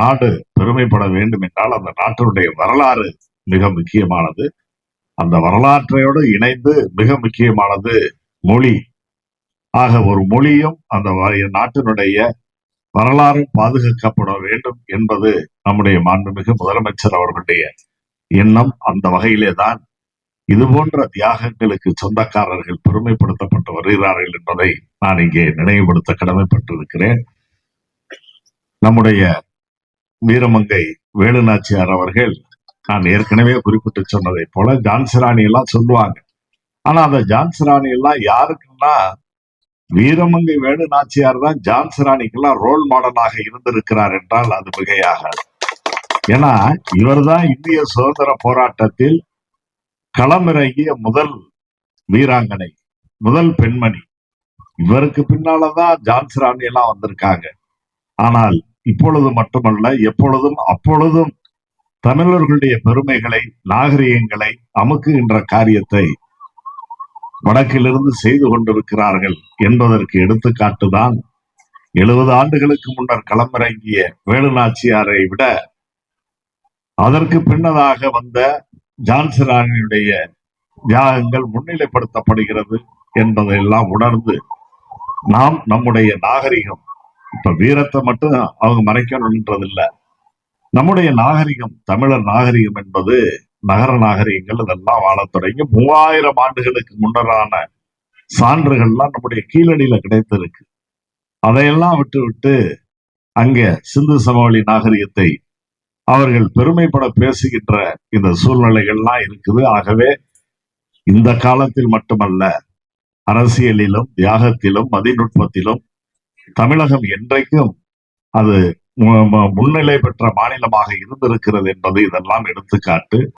நாடு பெருமைப்பட வேண்டும் என்றால் அந்த நாட்டினுடைய வரலாறு மிக முக்கியமானது. அந்த வரலாற்றையோடு இணைந்து மிக முக்கியமானது மொழி. ஆக ஒரு மொழியும் அந்த நாட்டினுடைய வரலாறும் பாதுகாக்கப்பட வேண்டும் என்பது நம்முடைய மாண்புமிகு முதலமைச்சர் அவர்களுடைய எண்ணம். அந்த வகையிலே தான் இது போன்ற தியாகங்களுக்கு சொந்தக்காரர்கள் பெருமைப்படுத்தப்பட்டு வருகிறார்கள் என்பதை நான் இங்கே நினைவுபடுத்த கடமைப்பட்டிருக்கிறேன். நம்முடைய வீரமங்கை வேலுநாச்சியார் அவர்கள் நான் ஏற்கனவே குறிப்பிட்டு சொன்னதை போல ஜான்சராணி எல்லாம் சொல்லுவாங்க. ஆனா அந்த ஜான்சராணி எல்லாம் யாருக்குன்னா வீரமங்கை வேலு நாச்சியார் தான் ஜான்சிராணிக்கெல்லாம் ரோல் மாடலாக இருந்திருக்கிறார் என்றால் அது மிகையாகாது. ஏன்னா இவர்தான் இந்திய சுதந்திர போராட்டத்தில் களமிறங்கிய முதல் வீராங்கனை முதல் பெண்மணி. இவருக்கு பின்னாலதான் ஜான்சராணி எல்லாம் வந்திருக்காங்க. ஆனால் இப்பொழுது மட்டுமல்ல எப்பொழுதும் அப்பொழுதும் தமிழர்களுடைய பெருமைகளை நாகரிகங்களை அமுக்குகின்ற காரியத்தை வடக்கிலிருந்து செய்து கொண்டிருக்கிறார்கள் என்பதற்கு எடுத்துக்காட்டுதான் எழுபது ஆண்டுகளுக்கு முன்னர் களமிறங்கிய வேலுநாச்சியாரை விட அதற்கு பின்னதாக வந்த ஜான்சிராணியுடைய தியாகங்கள் முன்னிலைப்படுத்தப்படுகிறது என்பதையெல்லாம் உணர்ந்து நாம் நம்முடைய நாகரிகம் இப்ப வீரத்தை மட்டும் அவங்க மறைக்கணும்ன்றதில்ல. நம்முடைய நாகரிகம் தமிழர் நாகரிகம் என்பது நகர நாகரிகங்கள் இதெல்லாம் வாழத் தொடங்கி மூவாயிரம் ஆண்டுகளுக்கு முன்னரான சான்றுகள்லாம் நம்முடைய கீழடியில கிடைத்திருக்கு. அதையெல்லாம் விட்டு விட்டு அங்க சிந்து சமவெளி நாகரிகத்தை அவர்கள் பெருமைப்பட பேசுகின்ற இந்த சூழ்நிலைகள்லாம் இருக்குது. ஆகவே இந்த காலத்தில் மட்டுமல்ல அரசியலிலும் தியாகத்திலும் மதிநுட்பத்திலும் தமிழகம் என்றைக்கும் அது முன்னிலை பெற்ற மாநிலமாக இருந்திருக்கிறது என்பது இதெல்லாம் எடுத்துக்காட்டு.